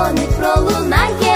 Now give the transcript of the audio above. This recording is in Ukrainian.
дзвоник пролунає.